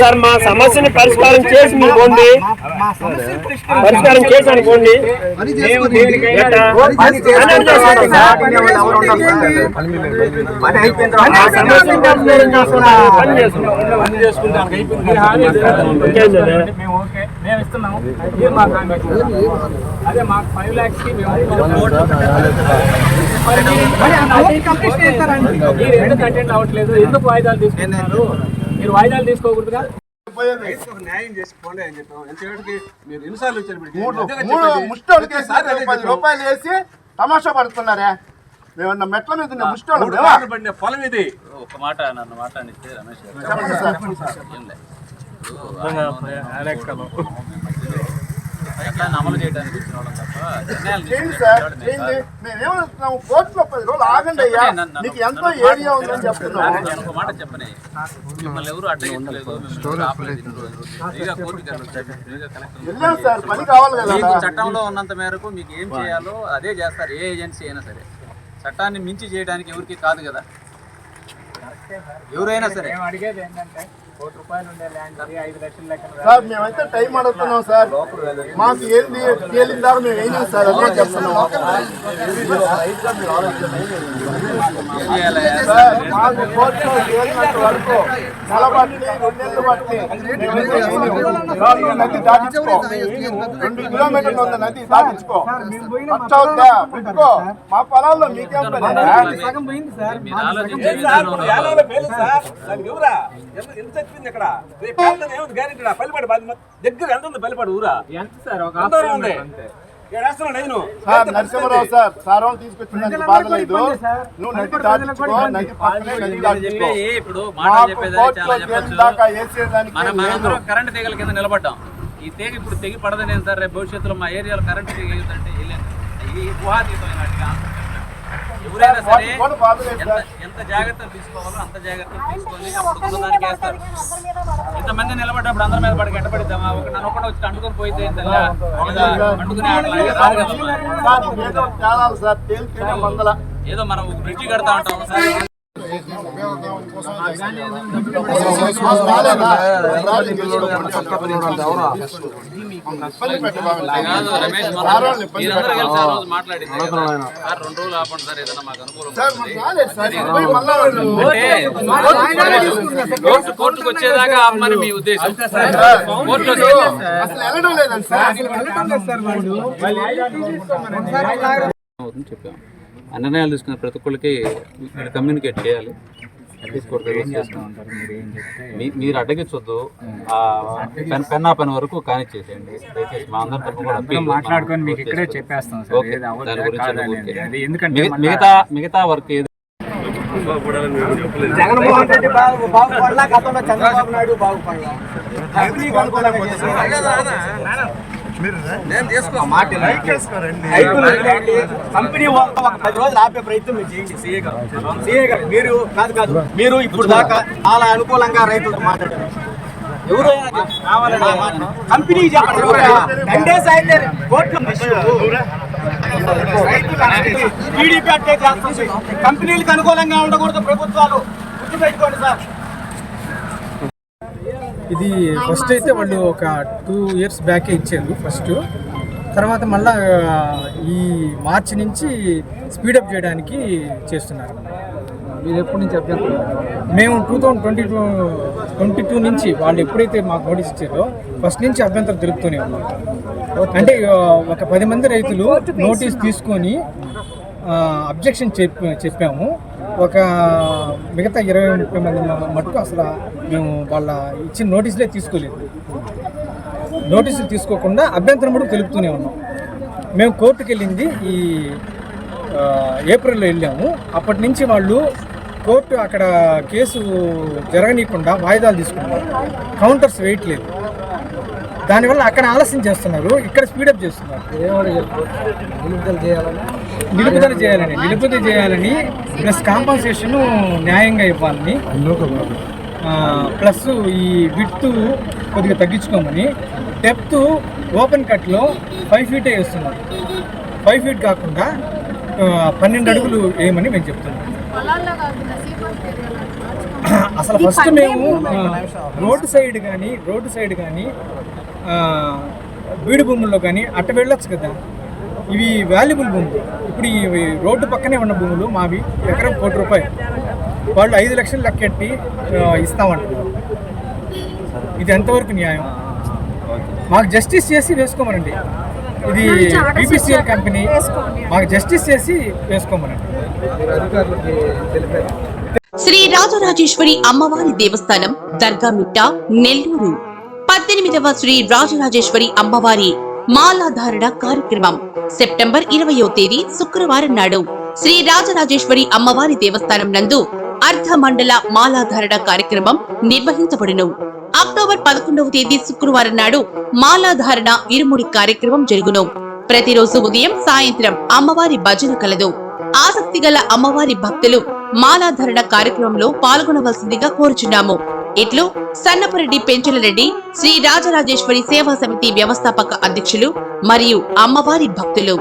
Sir మా సమస్యని పరిష్కారం చేసి పోండి పరిష్కారం చేసి అనుకోండి. మేము ఇస్తున్నాము. అదే మాకు ఫైవ్ ల్యాక్స్కి మేము మీరు ఎందుకు అటెండ్ అవ్వట్లేదు ఎందుకు వాయిదాలు తీసుకుంటున్నారు మీరు వాయిదాలు తీసుకోకూడదుగా? న్యాయం చేసి పోండి అని చెప్పాము ఎంతసేపటికి మీరు ఎన్నిసార్లు వచ్చారు. ముష్టోళ్ళకి పది. రూపాయలు వేసి తమాషా పడుతున్నారే? మేమన్నా మెట్ల మీద ముష్టోళ్ళు పడిన పొలం ఇది. ఒక మాట నన్ను మాట అనిస్తే రమేష్ గారు. చట్టాన్ని అమలు చేయడానికి వచ్చిన వాళ్ళం తప్ప నిర్ణయాలు చేయండి తీసుకునే సార్? వాళ్ళం చేయండి కాదు. మేమేమనుకున్నాము కోర్టులో పది రోజులు ఆగండి అయ్యా. చెప్పండి, నన్ను- నీకు నన్ను- ఎంతో నన్ను ఏరియా మాట ఉందని చెప్పండి. చెప్తున్నాము నేను ఒక మాట చెప్పనే. మిమ్మల్ని ఎవరు అడ్డగించలేదు మిమ్మల్ని ఎవరు ఆపలేదు. ఇన్ని రోజులు. ఫ్రీగా కోర్టుకి వెళ్ళొచ్చు ఫ్రీగా కలెక్టర్ వెళ్ళాం సార్ పని కావాలి కదా మీకు చట్టంలో ఉన్నంత మేరకు మీకు ఏం చేయాలో అదే చేస్తారు ఏ ఏజెన్సీ అయినా సరే. చట్టాన్ని మించి చేయడానికి ఎవరికి కాదు కదా. ఎవరైనా సరే. అడిగేది ఏంటంటే సార్ మేమైతే టైం అడుగుతున్నాం సార్ మాకు ఏంది తేలిన దాకా మేము ఏం చేస్తాం సార్ అదే సార్ మాకు వరకు రెండేళ్ళు బట్టి నది దాటించుకో రెండు కిలోమీటర్లు ఉంది నది దాటించుకో ఖర్చు అవుతుందా పెట్టుకో మా పొలాల్లో మీకేం పని చచ్చింది ఇక్కడ. రేపు ఏముంది? గ్యారెంటీ పల్లిపాడు బాధ దగ్గర ఎంత ఉంది పల్లిపాడు ఊరా? ఎంత సార్? ఒక ఉంది. ఏడేస్తున్నాడు నేను? Sir Narasimharao sir sir. వాళ్ళు తీసుకొచ్చిన బాధలేదు నువ్వు నది దాటించుకో నది పక్కనే నది దాటించుకో నువ్వే ఇప్పుడు మాటలు మాకు చెప్పేది కోర్టులో చాలా తేలిన చెప్పచ్చు. దాకా వేసేదానికి మనం లేదు మనందరం కరెంట్ తీగల కింద నిలబడ్డాం. ఈ తీగ ఇప్పుడు తెగి పడదనేది సార్ రేపు భవిష్యత్తులో మా ఏరియాలో కరెంట్ తీగ ఈ ఊహాతీతమైనట్టుగా ఎవరైనా సరే ఎంత సార్ ఎంత జాగ్రత్తలు తీసుకోవాలో అంత జాగ్రత్తలు తీసుకొని అప్పుడు ఉన్నదానికి వేస్తారు ఇంతమంది నిలబడ్డప్పుడు అందరి మీద పడి గట్టపడిద్దామా ఒక నన్ను ఒకటి వచ్చి అంటుకొని పోయితే అంటుకునే. సార్ ఏదో మనం ఒక బ్రిడ్జి కడతా ఉంటాం కోర్టుకు వచ్చేదాకా ఆపమని మీ ఉద్దేశం కోర్టులో అసలు వెళ్ళడం లేదండి సార్ చెప్పాము నిర్ణయాలు తీసుకున్న ప్రతి ఒక్కరికి కమ్యూనికేట్ చేయాలి. మీరు అడ్డగించొద్దు. ఆ పెన్ పెన్నా పెన్ వరకు కానిచ్చేసేయండి దయచేసి మా అందరి మాట్లాడుకొని మీకు ఇక్కడే. చెప్పేస్తాం మిగతా మిగతా వర్క్ ఏది? జగన్మోహన్ రెడ్డి బాగు బాగుపడలా గతంలో చంద్రబాబు నాయుడు బాగుపడలా కంపెనీ పది రోజులు ఆపే ప్రయత్నం మీరు చేయండి. సీఏ గారు. సీఏ గారు మీరు కాదు కాదు మీరు ఇప్పుడు దాకా చాలా అనుకూలంగా రైతులతో మాట్లాడారు. ఎవరు కంపెనీ? టెన్ అయితే కోర్టులో టీడీపీ అట్టే చేస్తుంది. కంపెనీలకు అనుకూలంగా ఉండకూడదు ప్రభుత్వాలు గుర్తుపెట్టుకోండి సార్. ఇది ఫస్ట్ అయితే వాళ్ళు ఒక టూ ఇయర్స్ బ్యాకే ఇచ్చారు ఫస్ట్ తర్వాత మళ్ళా ఈ మార్చి నుంచి స్పీడప్ చేయడానికి చేస్తున్నారు. మీరు ఎప్పటి నుంచి అభ్యంతరం మేము two thousand twenty two twenty two నుంచి వాళ్ళు ఎప్పుడైతే మాకు నోటీస్ ఇచ్చారో ఫస్ట్ నుంచి అభ్యంతరం తెలుపుతూనే ఉన్నాం. అంటే ఒక పది మంది రైతులు నోటీస్ తీసుకొని అబ్జెక్షన్ చెప్ చెప్పాము. ఒక మిగతా ఇరవై ముప్పై మంది మటుకు అసలు మేము వాళ్ళ ఇచ్చిన నోటీసులే తీసుకోలేదు. నోటీసులు తీసుకోకుండా అభ్యంతరం కూడా తెలుపుతూనే ఉన్నాం. మేము కోర్టుకు వెళ్ళింది ఈ ఏప్రిల్లో వెళ్ళాము. అప్పటి నుంచి వాళ్ళు కోర్టు అక్కడ కేసు జరగనీయకుండా వాయిదాలు తీసుకున్నారు. కౌంటర్స్ వేయట్లేదు. దానివల్ల అక్కడ ఆలస్యం చేస్తున్నారు ఇక్కడ స్పీడప్ చేస్తున్నారు. నిలుపుదల చేయాలని? నిలుపుదల చేయాలని నిలుపుదల చేయాలని ప్లస్ కాంపన్సేషన్ న్యాయంగా ఇవ్వాలని ఆ, ప్లస్ ఈ విడ్త్ కొద్దిగా తగ్గించుకోమని డెప్త్ ఓపెన్ కట్లో ఫైవ్ ఫీటే వేస్తున్నారు. ఫైవ్ ఫీట్ కాకుండా పన్నెండు అడుగులు వేయమని మేము చెప్తున్నాం. అసలు ఫస్ట్ మేము రోడ్డు సైడ్ కానీ రోడ్డు సైడ్ కానీ బీడు భూముల్లో కానీ అట్ట వెళ్ళొచ్చు కదా. ఇవి వాల్యుబుల్ భూములు. ఇప్పుడు ఈ రోడ్డు పక్కనే ఉన్న భూములు మావి ఎకరం కోటి రూపాయలు. వాళ్ళు ఐదు లక్షలు లెక్కెట్టి ఇస్తామంటున్నారు ఇది ఎంతవరకు న్యాయం? మాకు జస్టిస్ చేసి వేసుకోమనండి. ఇది బీపీసీఎల్ కంపెనీ మాకు జస్టిస్ చేసి వేసుకోమనండి. శ్రీ రాజరాజేశ్వరి అమ్మవారి దేవస్థానం దర్గామిట్ట నెల్లూరు. పద్దెనిమిదవ శ్రీ రాజరాజేశ్వరి అమ్మవారి మాలాధారణ కార్యక్రమం. సెప్టెంబర్ ఇరవయో తేదీ శుక్రవారం నాడు శ్రీ రాజరాజేశ్వరి అమ్మవారి దేవస్థానం నందు అర్ధ మండల మాలాధారణ కార్యక్రమం నిర్వహించబడును. అక్టోబర్ పదకొండవ తేదీ శుక్రవారం నాడు మాలాధారణ ఇరుముడి కార్యక్రమం జరుగును. ప్రతిరోజు ఉదయం సాయంత్రం అమ్మవారి భజన కలదు. ఆసక్తి గల అమ్మవారి భక్తులు మాలాధరణ కార్యక్రమంలో పాల్గొనవలసిందిగా కోరుచున్నాము. ఇట్లు సన్నపురెడ్డి పెంచలరెడ్డి శ్రీ రాజరాజేశ్వరి సేవా సమితి వ్యవస్థాపక అధ్యక్షులు మరియు అమ్మవారి భక్తులు.